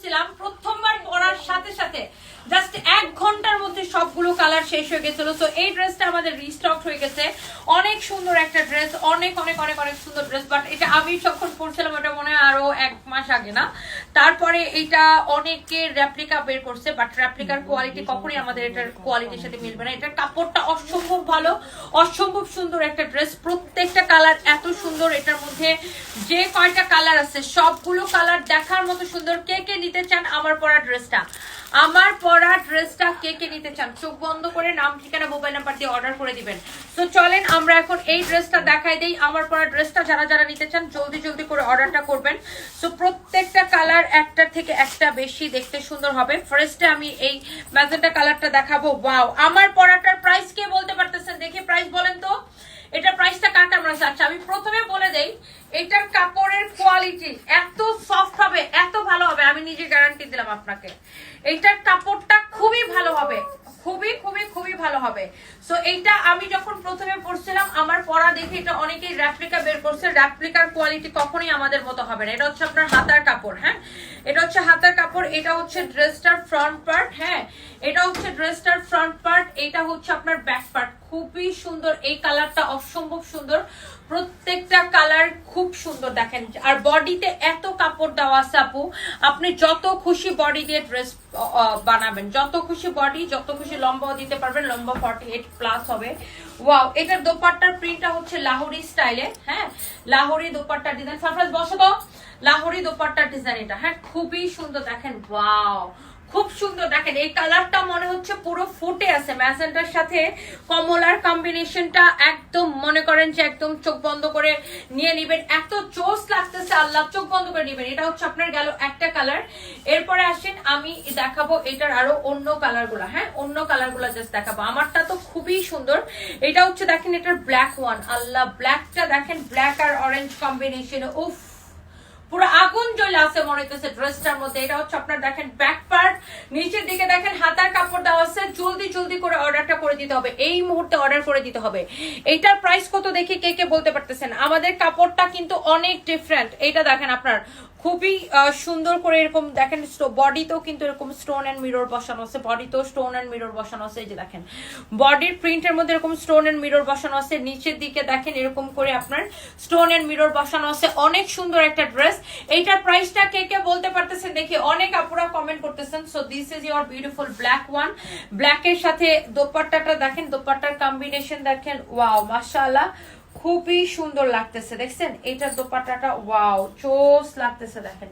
পরছিলাম প্রথমবার পরার সাথে সাথে জাস্ট এক ঘণ্টার মধ্যে সবগুলো কালার শেষ হয়ে গেছিল। তো এই ড্রেসটা আমাদের রিস্টক হয়ে গেছে। অনেক সুন্দর একটা ড্রেস অনেক অনেক অনেক অনেক সুন্দর ড্রেস বাট এটা আমি যখন পরছিলাম, ওটা মনে হয় আরও এক মাস আগে না? তারপরে এটা অনেকে রেপ্লিকা বের করছে বাট রেপ্লিকার কোয়ালিটি কখনই আমাদের এটার কোয়ালিটির সাথে মিলবে না। এটার কাপড়টা অসম্ভব ভালো, অসম্ভব সুন্দর একটা ড্রেস প্রত্যেকটা কালার এত সুন্দর, এটার মধ্যে যে কয়টা কালার আছে, সবগুলো কালার দেখার মতো সুন্দর। কে কে নিতে চান আমার পরা ড্রেসটা আমার পরা ড্রেসটা কে কে নিতে চান? চোখ বন্ধ করে নাম, ঠিকানা মোবাইল নাম্বার দিয়ে অর্ডার করে দিবেন। তো চলেন, আমরা এখন এই ড্রেসটা দেখাই দেই। আমার পরা ড্রেসটা যারা যারা নিতে চান, জলদি জলদি করে অর্ডারটা করবেন। সো প্রত্যেকটা কালার একটার থেকে একটা বেশি দেখতে সুন্দর হবে। ফার্স্টে আমি এই ম্যাজেন্টা কালারটা দেখাবো। ওয়াও আমার পরাটার প্রাইস কে বলতে পারতেছেন? দেখি প্রাইস বলেন তো। এটা প্রাইসটা কেমন আছে আচ্ছা আমি প্রথমে বলে দেই এটার কাপড়ের কোয়ালিটি এত সফট হবে, এত ভালো হবে, আমি নিজে গ্যারান্টি দিলাম আপনাকে। এইটার কাপড়টা খুবই ভালো হবে, খুবই খুবই খুবই ভালো হবে। সো এইটা আমি যখন প্রথমে পড়ছিলাম আমার পড়া দেখে এটা অনেকেই র্যাপ্লিকা বের করছে র্যাপ্লিকার কোয়ালিটি কখনোই আমাদের মতো হবে না। এটা হচ্ছে আপনার হাতার কাপড় হ্যাঁ? এটা হচ্ছে হাতার কাপড়, এটা হচ্ছে ড্রেসটার ফ্রন্ট পার্ট হ্যাঁ? এটা হচ্ছে ড্রেসটার ফ্রন্ট পার্ট এটা হচ্ছে আপনার ব্যাক পার্ট খুবই সুন্দর, এই কালারটা অসম্ভব সুন্দর। প্রত্যেকটা কালার খুব সুন্দর দেখেন। আর বডিতে এত কাপড় দেওয়া আপু, আপনি যত খুশি বডি দিয়ে ড্রেস বানাবেন। যত খুশি বডি যত খুশি লম্বাও দিতে পারবেন, লম্বা ফর্টি এইট প্লাস হবে। ওয়াও এটার দোপাট্টার প্রিন্টটা হচ্ছে লাহোরি স্টাইলে হ্যাঁ? লাহোরি দোপাট্টার ডিজাইন সারপ্রাইজ বসো তো। লাহোরি দোপাট্টার ডিজাইন এটা হ্যাঁ? খুবই সুন্দর, দেখেন ওয়াও খুব সুন্দর, দেখেন, এই কালারটা মনে হচ্ছে পুরো ফুটে আছে। ম্যাজেন্টার সাথে কমলার কম্বিনেশনটা একদম মনে করেন যে একদম চোখ বন্ধ করে নিয়ে নিবেন। এত চোস লাগতেছে, আল্লাহ, চোখ বন্ধ করে নিবেন। এটা হচ্ছে আপনার গেল একটা কালার এরপরে আসেন, আমি দেখাবো এটার আরও অন্য কালারগুলা হ্যাঁ অন্য কালারগুলা জাস্ট দেখাবো। আমারটা তো খুবই সুন্দর। এটা হচ্ছে, দেখেন, এটার ব্ল্যাক ওয়ান আল্লাহ ব্ল্যাকটা দেখেন ব্ল্যাক আর অরেঞ্জ কম্বিনেশন উফ! পুরো আগুন জ্বলে আছে মনে হইতেছে ড্রেসটার মধ্যে। এটা হচ্ছে আপনার, দেখেন ব্যাক নিচের দিকে দেখেন হাতার কাপড় দেওয়া আছে, জলদি জলদি করে অর্ডারটা করে দিতে হবে। এই মুহূর্তে অর্ডার করে দিতে হবে। এইটার প্রাইস কত দেখে কে কে বলতে পারতেছেন? আমাদের কাপড়টা কিন্তু অনেক ডিফারেন্ট এইটা দেখেন আপনার। খুবই সুন্দর করে এরকম দেখেন বডিতেও কিন্তু এরকম স্টোন অ্যান্ড মিরর বসানো আছে বডিতেও স্টোন অ্যান্ড মিরর বসানো আছে, এই যে দেখেন। বডির প্রিন্টের মধ্যে এরকম স্টোন অ্যান্ড মিরর বসানো আছে, নিচের দিকে দেখেন এরকম করে আপনার স্টোন অ্যান্ড মিরর বসানো আছে, অনেক সুন্দর একটা ড্রেস এইটার প্রাইসটা কে কে বলতে পারতেছেন দেখি অনেক আপুরা কমেন্ট করতেছেন so this is your beautiful black one ব্ল্যাকের সাথে দোপাট্টাটা দেখেন, দোপাট্টার কম্বিনেশন দেখেন ওয়াও মাশাআল্লাহ। খুবই সুন্দর লাগতেছে, দেখছেন? এইটার দোপাট্টাটা ওয়াও চোস লাগতেছে, দেখেন।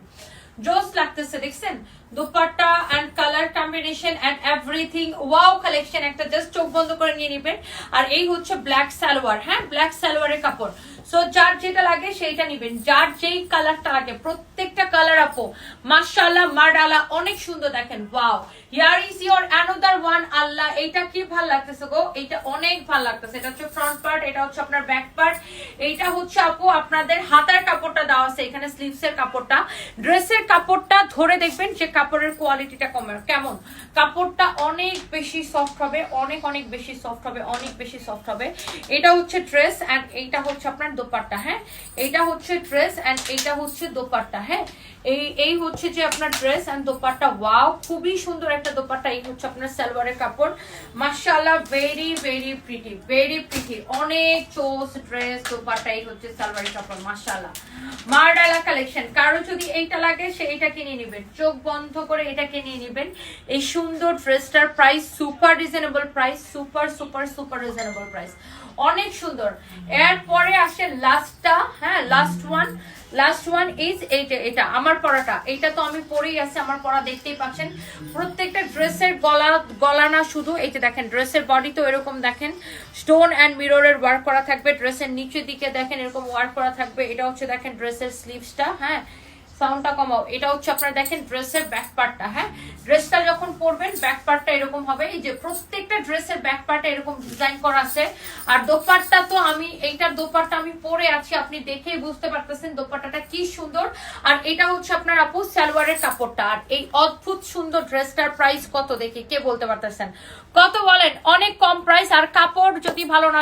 জোস লাগতেছে, দেখছেন? Dupatta and colour combination and everything wow collection একটা জাস্ট চোখ বন্ধ করে নিয়ে নিবেন। আর এই হচ্ছে ব্ল্যাক সালোয়ার হ্যাঁ? ব্ল্যাক সালোয়ারের কাপড়। সো যার যেটা লাগে সেইটা নিবেন। যার যেই কালারটা লাগে, প্রত্যেকটা কালার আপো। মাশাআল্লাহ, মার্ডালা, অনেক সুন্দর দেখেন। Wow here is your another one Allah. এইটা কি ভালো লাগতেছে গো? এইটা অনেক ভালো লাগতেছে। এটা হচ্ছে ফ্রন্ট পার্ট এটা হচ্ছে আপনার ব্যাক পার্ট এইটা হচ্ছে আপু, আপনাদের হাতার কাপড়টা দেওয়া আছে। এখানে স্লিভস এর কাপড়টা। ড্রেসের কাপড়টা ধরে দেখবেন যে কাপড়ের কোয়ালিটিটা কমে কেমন? কাপড়টা অনেক বেশি সফট হবে, অনেক অনেক বেশি সফট হবে, অনেক বেশি সফট হবে। এটা হচ্ছে ড্রেস এন্ড এইটা হচ্ছে আপনার দোপাট্টা হ্যাঁ? এইটা হচ্ছে ড্রেস এন্ড এইটা হচ্ছে দোপাট্টা হ্যাঁ? এই এই হচ্ছে যে আপনার ড্রেস এন্ড দোপাট্টা। ওয়াও খুবই সুন্দর একটা দোপাট্টা। এই হচ্ছে আপনার সালোয়ারের কাপড়। মাশাআল্লাহ very very pretty very pretty অনেক চোস ড্রেস দোপাট্টা, এই হচ্ছে সালোয়ারের কাপড়, মাশাআল্লাহ। মারডালা কালেকশন কারও যদি এইটা লাগে, সে এটা কিনে নেবেন। চোখ বন্ধ করে এটা কিনে নেবেন। এই সুন্দর ড্রেসটার price super reasonable price super super super reasonable price অনেক সুন্দর। এরপরে আসে লাস্টটা হ্যাঁ last one last one is এইটা এটা আমার পরাটা এইটা তো আমি পরেই আছি আমার পরা দেখতেই পাচ্ছেন। প্রত্যেকটা ড্রেসের গলা গলা না শুধু এইটা দেখেন ড্রেসের বডি তো এরকম দেখেন। স্টোন অ্যান্ড মিররের ওয়ার্ক করা থাকবে ড্রেসের নিচের দিকে দেখেন এরকম ওয়ার্ক করা থাকবে। এটা হচ্ছে দেখেন ড্রেসের স্লিভসটা হ্যাঁ। সাউন্ডটা কমাও। এটা হচ্ছে আপনারা দেখেন ড্রেসের ব্যাক পার্টটা হ্যাঁ? ড্রেসটা যখন পরবেন ব্যাক পার্টটা এরকম হবে। এই যে প্রত্যেকটা ড্রেসের ব্যাক পার্টে এরকম ডিজাইন করা আছে। আর দোপাট্টা তো আমি এইটার দোপাট্টা আমি পরে আছি, আপনি দেখেই বুঝতে পারতেছেন দোপাট্টাটা কি সুন্দর। আর এটা হচ্ছে আপনার আপু সালোয়ারের কাপড়টা। আর এই অদ্ভুত সুন্দর ড্রেসটার প্রাইস কত দেখি? কে বলতে পারতেছেন? কত বলেন? অনেক কম প্রাইস আর কাপড় যদি ভালো না